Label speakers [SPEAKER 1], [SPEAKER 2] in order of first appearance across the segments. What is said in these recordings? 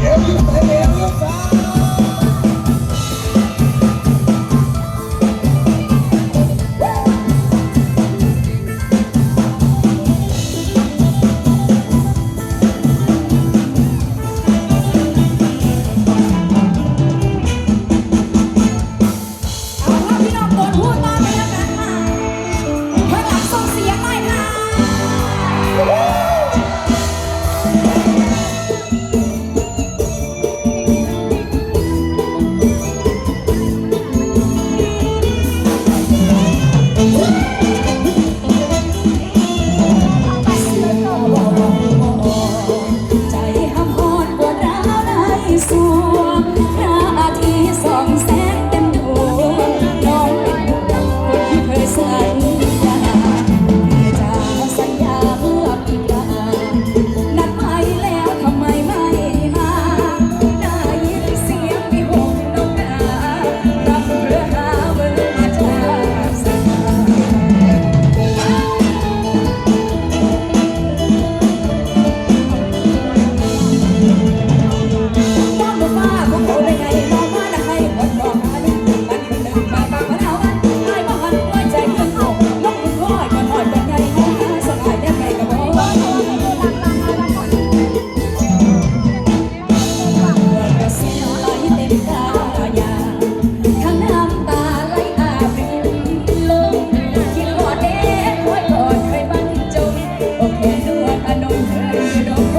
[SPEAKER 1] เดี๋ยวเดี๋ยว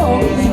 [SPEAKER 1] home.